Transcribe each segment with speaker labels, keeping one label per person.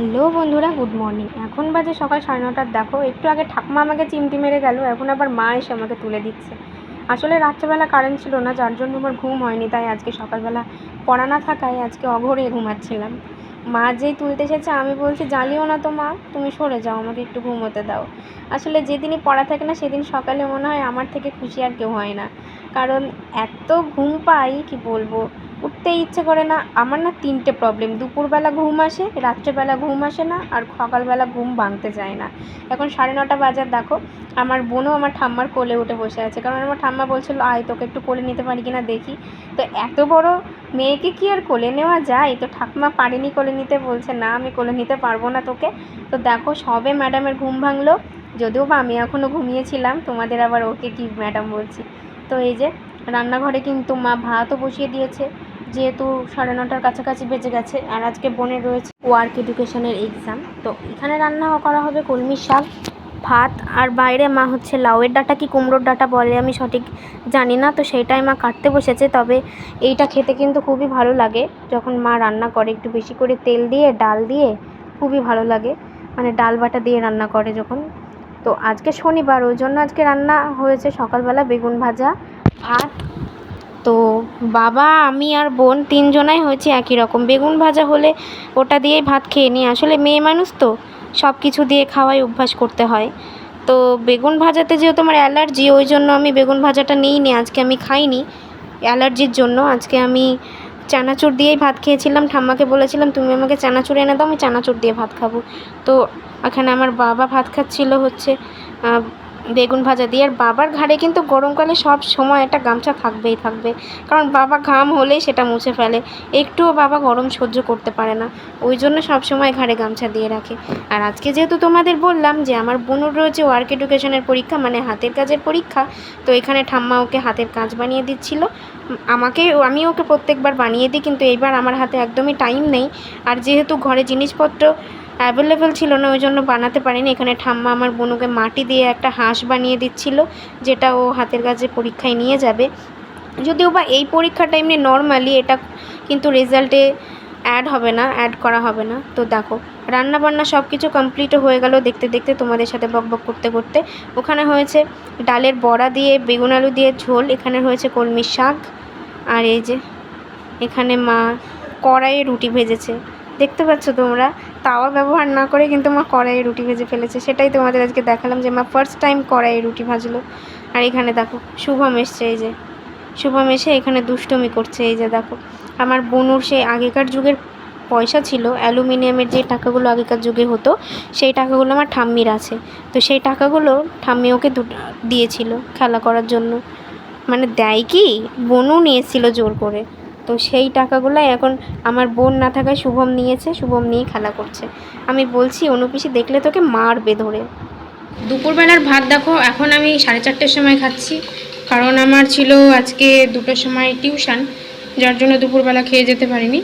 Speaker 1: Hello বন্ধুরা, good morning. এখন বাজে সকাল সাড়ে নটার, দেখো একটু আগে ঠাকুমা আমাকে চিমটি মেরে গেল, এখন আবার মা এসে আমাকে তুলে দিচ্ছে। আসলে রাত্রেবেলা কারেন্ট ছিল না, যার জন্য আমার ঘুম হয়নি, তাই আজকে সকালবেলা পড়া না থাকায় আজকে অঘরে ঘুমাচ্ছিলাম। মা যেই তুলতে এসেছে, আমি বলছি, জ্বালিও না তো মা, তুমি সরে যাও, আমাকে একটু ঘুমোতে দাও। আসলে যেদিনই পড়া থাকে না, সেদিন সকালে মনে হয় আমার থেকে খুশি আর কেউ হয় না। কারণ এত ঘুম পাই, কি বলব? উঠতে ইচ্ছে করে না। আমার না তিনটে প্রবলেম দুপুরবেলা ঘুম আসে, রাত্রেবেলা ঘুম আসে না, আর সকালবেলা ঘুম ভাঙতে চায় না। এখন সাড়ে নটা বাজার, দেখো, আমার বোনও আমার ঠাম্মার কোলে উঠে বসে আছে। কারণ আমার ঠাম্মা বলছিল, আয়, তোকে একটু কোলে নিতে পারি কিনা দেখি। তো এত বড় মেয়েকে কি আর কোলে নেওয়া যায়? তো ঠাকুমা পারেনি কোলে নিতে, বলছে, না, আমি কোলে নিতে পারব না তোকে। তো দেখো, সবে ম্যাডামের ঘুম ভাঙলো। যদিও বা আমি এখনও ঘুমিয়েছিলাম, তোমাদের আবার ওকে কি ম্যাডাম বলছি? তো এই যে রান্নাঘরে কিন্তু মা ভাতও বসিয়ে দিয়েছে, যেহেতু সাড়ে নটার কাছাকাছি বেজে গেছে আর আজকে বোনের রয়েছে ওয়ার্ক এডুকেশনের এক্সাম তো এখানে রান্না করা হবে কলমির শাক, ভাত আর বাইরে মা হচ্ছে লাউয়ের ডাঁটা কি কুমড়োর ডাঁটা বলে আমি সঠিক জানি না, তো সেইটাই মা কাটতে বসেছে। তবে এইটা খেতে কিন্তু খুবই ভালো লাগে, যখন মা রান্না করে একটু বেশি করে তেল দিয়ে, ডাল দিয়ে খুবই ভালো লাগে। মানে ডাল বাটা দিয়ে রান্না করে যখন। তো আজকে শনিবার, ওই জন্য আজকে রান্না হয়েছে সকালবেলা বেগুন ভাজা ভাত তো বাবা, আমি আর বোন তিনজনাই হয়েছি একই রকম। বেগুন ভাজা হলে ওটা দিয়েই ভাত খেয়ে নিই। আসলে মেয়ে মানুষ তো সব কিছু দিয়ে খাওয়াই অভ্যাস করতে হয়। তো বেগুন ভাজাতে যেহেতু আমার অ্যালার্জি, ওই জন্য আমি বেগুন ভাজাটা নিইনি, আজকে আমি খাইনি। অ্যালার্জির জন্য আজকে আমি চানাচুর দিয়েই ভাত খেয়েছিলাম, ঠাম্মাকে বলেছিলাম, তুমি আমাকে চানাচুর এনে দাও, আমি চানাচুর দিয়ে ভাত খাব। তো এখানে আমার বাবা ভাত খাচ্ছিল হচ্ছে বেগুন ভাজা দিয়ে। আর বাবার ঘাড়ে কিন্তু গরমকালে সব সময় একটা গামছা থাকবেই থাকবে। কারণ বাবা ঘাম হলেই সেটা মুছে ফেলে। একটুও বাবা গরম সহ্য করতে পারে না। ওই জন্য সব সময় ঘাড়ে গামছা দিয়ে রাখে। আর আজকে যেহেতু তোমাদের বললাম যে আমার বোনুর রয়েছে ওয়ার্ক এডুকেশনের পরীক্ষা মানে হাতের কাজের পরীক্ষা, তো এখানে ঠাম্মা ওকে হাতের কাজ বানিয়ে দিচ্ছিল। আমাকে, আমি ওকে প্রত্যেকবার বানিয়ে দিই, কিন্তু এইবার আমার হাতে একদমই টাইম নেই। আর যেহেতু ঘরে জিনিসপত্র অ্যাভেলেবেল ছিল না, ওই জন্য বানাতে পারিনি। এখানে ঠাম্মা আমার বোনুকে মাটি দিয়ে একটা হাঁস বানিয়ে দিচ্ছিল, যেটা ও হাতের কাছে পরীক্ষায় নিয়ে যাবে। যদিও বা এই পরীক্ষাটা এমনি নর্মালি এটা কিন্তু রেজাল্টে অ্যাড হবে না অ্যাড করা হবে না। তো দেখো রান্না বান্না সব কিছু কমপ্লিটও হয়ে গেল দেখতে দেখতে তোমাদের সাথে বক বক করতে করতে। ওখানে হয়েছে ডালের বড়া দিয়ে, বেগুন আলু দিয়ে ঝোল, এখানে হয়েছে কলমির শাক, আর এই যে এখানে মা কড়াইয়ে রুটি ভেজেছে। দেখতে পাচ্ছ তোমরা? তাওয়া ব্যবহার না করে কিন্তু মা কড়াইয়ে রুটি ভেজে ফেলেছে। সেটাই তোমাদের আজকে দেখালাম যে মা ফার্স্ট টাইম কড়াইয়ে রুটি ভাজলো। আর এখানে দেখো, শুভম এসছে এই যে। শুভম এসে এখানে দুষ্টমি করছে, এই যে দেখো। আমার বনুর সেই আগেকার যুগের পয়সা ছিল, অ্যালুমিনিয়ামের যে টাকাগুলো আগেকার যুগে হতো, সেই টাকাগুলো আমার ঠাম্মির আছে। তো সেই টাকাগুলো ঠাম্মি ওকে দিয়েছিল খেলা করার জন্য। মানে দেয় কি? বনু নিয়েছিল জোর করে। তো সেই টাকাগুলো এখন আমার বোন না থাকায় শুভম নিয়েছে, শুভম নিয়ে খেলা করছে। আমি বলছি অনুপিসি দেখলে তোকে মারবে ধরে। দুপুরবেলার ভাত দেখো, এখন আমি সাড়ে চারটের সময় খাচ্ছি। কারণ আমার ছিল আজকে দুটোর সময় টিউশন, যার জন্য দুপুরবেলা খেয়ে যেতে পারিনি।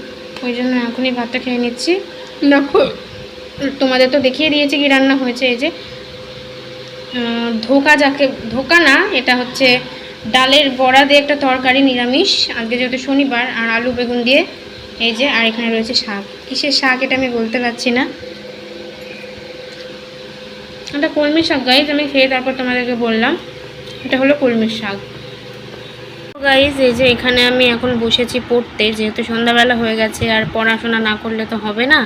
Speaker 1: ওই জন্য এখনই ভাতটা খেয়ে নিচ্ছি। দেখো, তোমাদের তো দেখিয়ে দিয়েছি কি রান্না হয়েছে, এই যে ধোকা যাকে, ধোকা না, এটা হচ্ছে ডালের বড়া দিয়ে একটা তরকারি নিরামিষ আজকে যেহেতু শনিবার, আর আলু বেগুন দিয়ে, এই যে, আর এখানে রয়েছে শাক। কিসের শাক এটা আমি বলতে পারছি না। এটা কলমির শাক গাইজ আমি খেয়ে তারপর তোমাদেরকে বললাম। এটা হলো কলমির শাক। গাইজ এই যে এখানে আমি এখন বসেছি পড়তে, যেহেতু সন্ধ্যাবেলা হয়ে গেছে, আর পড়াশোনা না করলে তো হবে না।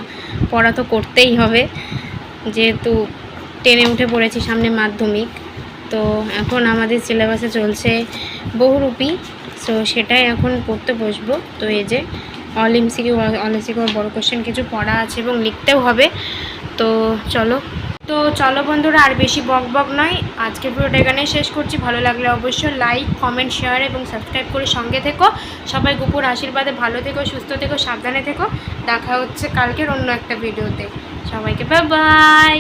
Speaker 1: পড়া তো করতেই হবে। যেহেতু টেনে উঠে পড়েছি সামনে মাধ্যমিক। তো এখন আমাদের সিলেবাসে চলছে বহুরূপী। সো সেটাই এখন পড়তে বসবো। তো এই যে অল এমসিকিউ অল এমসিকিউ বড় কোশ্চেন কিছু পড়া আছে এবং লিখতেও হবে। তো চলো। তো চলো বন্ধুরা, আর বেশি বক বক নয়। আজকে ভিডিওটা এখানেই শেষ করছি। ভালো লাগলে অবশ্যই লাইক কমেন্ট শেয়ার এবং সাবস্ক্রাইব করে সঙ্গে থেকো। সবাই গুপুর আশীর্বাদে ভালো থেকো, সুস্থ থেকো, সাবধানে থেকো। দেখা হচ্ছে কালকের অন্য একটা ভিডিওতে সবাইকে বাই বাই